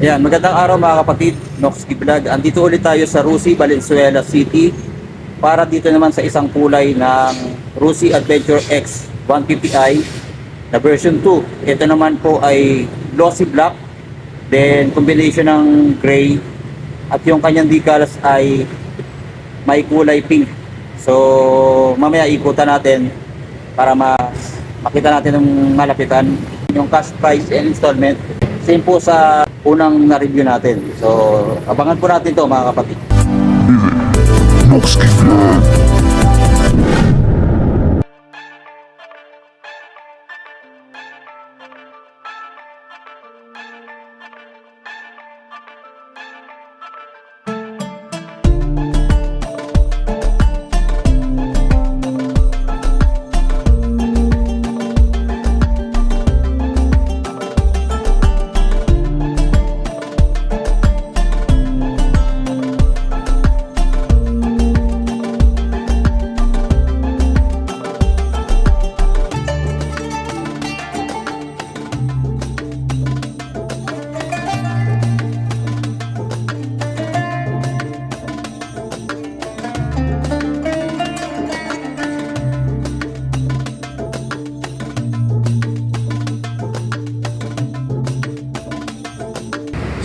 Ayan, magandang araw mga kapatid, Noxky Vlog. Andito ulit tayo sa Rusi, Valenzuela City para dito naman sa isang kulay ng Rusi Adventure X 150i na version 2. Ito naman po ay glossy black, then combination ng gray at yung kanyang decals ay may kulay pink. So, mamaya ikutan natin para ma makita natin ng malapitan yung cash price and installment. Same po sa unang na-review natin. So, abangan po natin to mga kapatid. Noxky Vlog.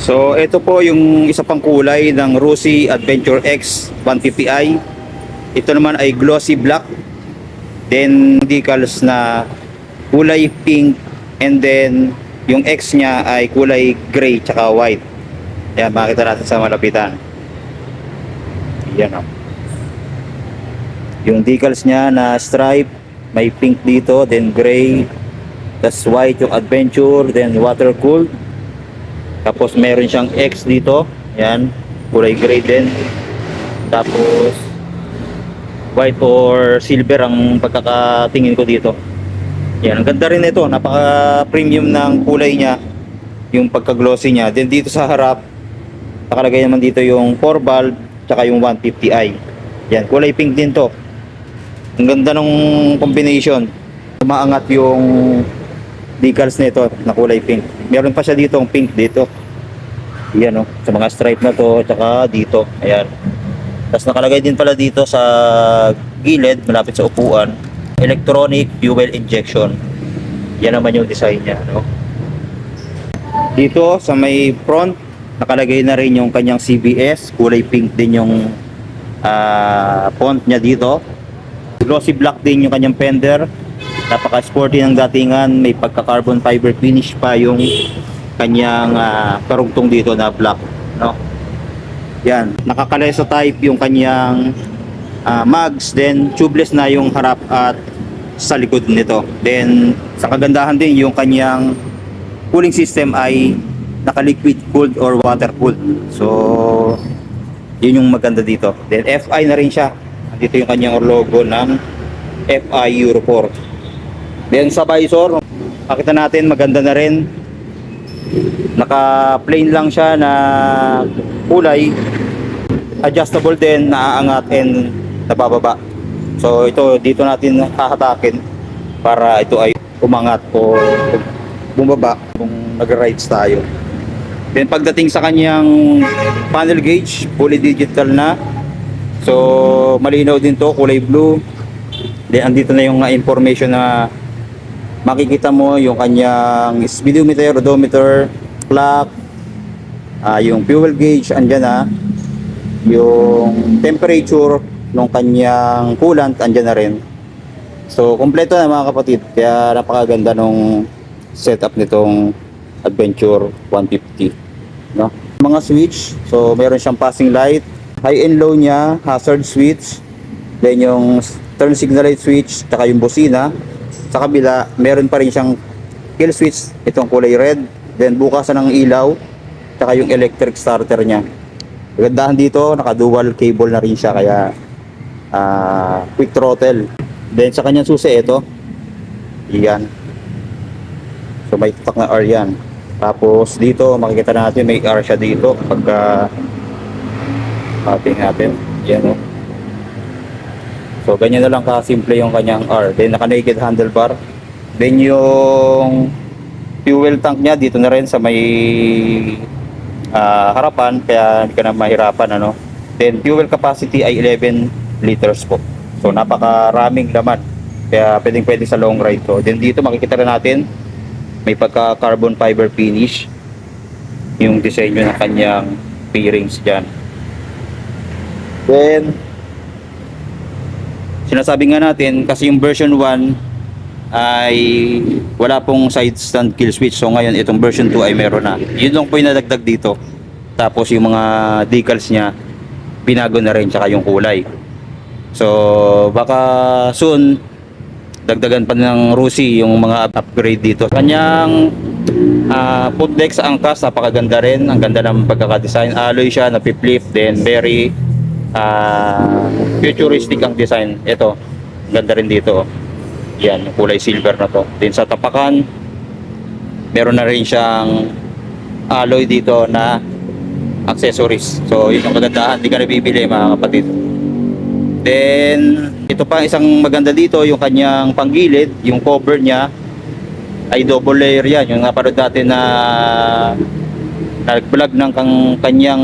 So, ito po yung isa pang kulay ng Rusi Adventure X 150i. Ito naman ay glossy black. Then, decals na kulay pink. And then, yung X niya ay kulay gray tsaka white. Yan, makita natin sa malapitan. Yan o. Yung decals niya na stripe, may pink dito, then gray, tas white yung adventure, then water cooled. Tapos meron siyang X dito. Yan. Kulay gray din. Tapos white or silver ang pagkakatingin ko dito. Yan. Ang ganda rin ito. Napaka premium ng kulay niya. Yung pagka-glossy niya. Then dito sa harap nakalagay naman dito yung 4 valve tsaka yung 150i. Yan. Kulay pink din to. Ang ganda ng combination. Umaangat yung decals nito na kulay pink. Meron pa siya dito ang pink dito. Yan oh, sa mga stripe na to, tsaka dito. Ayan. Tapos nakalagay din pala dito sa gilid, malapit sa upuan, electronic fuel injection. Yan naman yung design niya, no? Dito sa may front, nakalagay na rin yung kanyang CBS, kulay pink din yung ah, font niya dito. Glossy black din yung kanyang fender, napaka-sporty ng datingan, may pagka-carbon fiber finish pa yung kanyang ah, karugtong dito na black, no? Yan, nakakalesa type yung kanyang ah, mags, then tubeless na yung harap at sa likod nito. Then sa kagandahan din yung kanyang cooling system ay naka-liquid cooled or water cooled. So yun yung maganda dito. Then FI na rin siya. Dito yung kanyang logo ng FI Euro 4. Then sa visor, makita natin maganda na rin. Naka plain lang siya na kulay. Adjustable din, naaangat and nabababa. So ito dito natin hahatakin para ito ay umangat o bumaba kung nag-rides tayo. Then pagdating sa kanyang panel gauge, fully digital na. So malinaw din to, kulay blue. Then andito na yung information na makikita mo yung kanyang speedometer, odometer, clock, ah, yung fuel gauge andyan na. Yung temperature ng kanyang coolant andyan na rin. So kompleto na mga kapatid. Kaya napakaganda nung setup nitong Adventure 150 no? Mga switch, so meron siyang passing light, high and low niya, hazard switch, then yung turn signal light switch, tsaka yung busina. Sa kabila, meron pa rin siyang kill switch, itong kulay red, then bukasan ng ilaw, tsaka yung electric starter niya. Kagandahan dito, naka dual cable na rin siya, kaya ah, quick throttle. Then sa kanyang susi, ito, yan. So may tutak na R yan. Tapos dito makikita natin may R siya dito pagka mapping natin. Yan o. So ganyan na lang kasimple yung kanyang R. Then naka naked handlebar. Then yung fuel tank niya dito na rin sa may ah, harapan kaya hindi ka na mahirapan ano. Then fuel capacity ay 11 liters po. So napakaraming laman. Kaya pwedeng pwede sa long ride to. Then dito makikita rin natin may pagka carbon fiber finish yung disenyo ng kanyang bearings dyan. Then sinasabi nga natin kasi yung version 1 ay wala pong side stand kill switch. So ngayon itong version 2 ay meron na. Yun lang po yung nadagdag dito. Tapos yung mga decals niya binago na rin tsaka yung kulay. So baka soon dagdagan pa ng Rusi yung mga upgrade dito. Kanyang uh, footdeck sa angkas napakaganda rin. Ang ganda ng pagkaka-design. Alloy siya na flip then very ah, futuristic ang design. Ito, ganda rin dito. oh. Yan, kulay silver na to. Then sa tapakan, meron na rin siyang alloy dito na accessories. So, yun yung kagandahan. Hindi ka nabibili mga kapatid. Then, ito pa isang maganda dito, yung kanyang panggilid, yung cover niya ay double layer yan. Yung napanood natin na nag-vlog ng kang, kanyang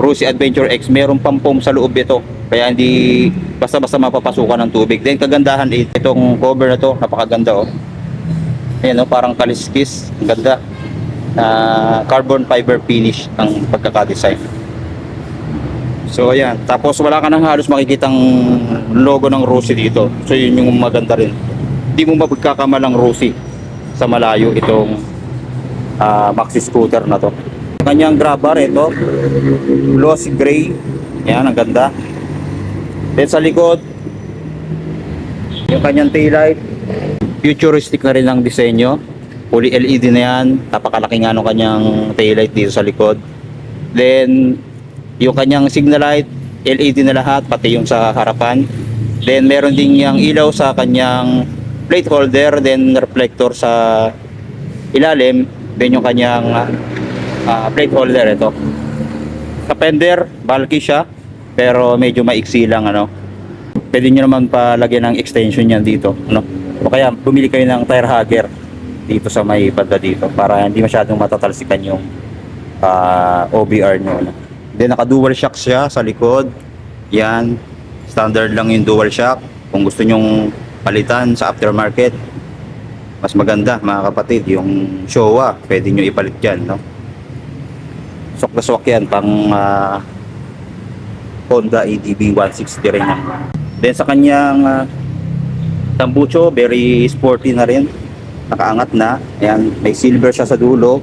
Rusi Adventure X, meron pang foam sa loob ito. Kaya hindi basta-basta mapapasukan ng tubig. Then kagandahan eh, itong cover na to, napakaganda oh. Ayan oh, parang kaliskis. Ang ganda. Ah, carbon fiber finish ang pagkakadesign. So ayan, tapos wala ka nang halos makikitang logo ng Rusi dito. So yun yung maganda rin. Hindi mo mapagkakamalang Rusi sa malayo itong ah, maxi scooter na to. Kanyang grab bar ito, glossy gray. Yan, ang ganda. Then sa likod, yung kanyang taillight, futuristic na rin ang disenyo. Fully LED na yan. Napakalaki nga nung kanyang taillight dito sa likod. Then, yung kanyang signal light, LED na lahat, pati yung sa harapan. Then, meron din yung ilaw sa kanyang plate holder, then reflector sa ilalim. Then, yung kanyang ah, plate holder, ito. Sa bulky siya, pero medyo maiksi lang, ano. Pwede nyo naman palagyan ng extension yan dito, ano. O kaya, bumili kayo ng tire hugger dito sa may banda dito para hindi masyadong matatalsikan yung ah, OBR nyo. Ano. Then naka dual shock siya sa likod. Yan. Standard lang yung dual shock. Kung gusto nyong palitan sa aftermarket, mas maganda mga kapatid. Yung Showa, pwede nyo ipalit yan. No? Sok na sok yan pang ah, Honda EDB 160 rin yan. Then sa kanyang ah, tambucho, very sporty na rin. Nakaangat na. Ayan, may silver siya sa dulo.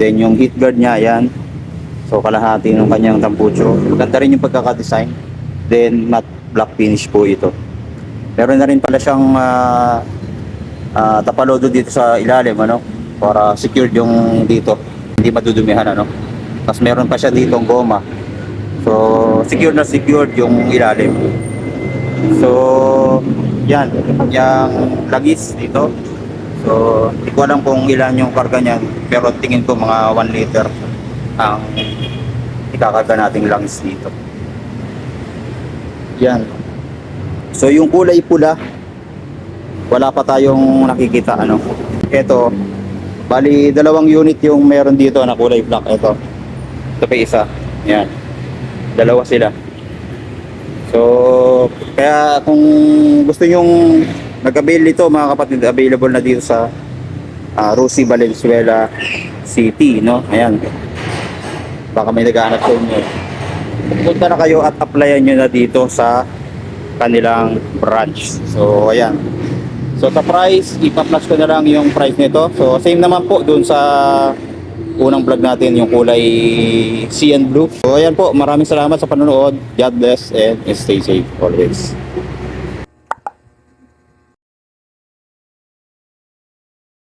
Then yung heat guard niya, ayan. So kalahati ng kanyang tampucho. Maganda rin yung pagkakadesign. Then matte black finish po ito. Meron na rin pala siyang ah, ah, tapalodo dito sa ilalim ano para secured yung dito. Hindi madudumihan ano. Tapos meron pa siya dito ang goma. So secure na secured yung ilalim. So yan, yung lagis dito. So hindi ko alam kung ilan yung karga niyan pero tingin ko mga 1 liter ang ikakarga nating langis dito. Yan. So yung kulay pula, wala pa tayong nakikita ano. Ito, bali dalawang unit yung meron dito na kulay black. Ito. Ito pa isa. Yan. Dalawa sila. So, kaya kung gusto nyong nag-avail nito mga kapatid, available na dito sa uh, Rosie Valenzuela City, no? Ayan. Baka may naghahanap sa inyo. Punta na kayo at applyan nyo na dito sa kanilang branch. So, ayan. So, sa price, ipa-plus ko na lang yung price nito. So, same naman po dun sa unang vlog natin, yung kulay cyan blue. So, ayan po. Maraming salamat sa panonood. God bless and stay safe always.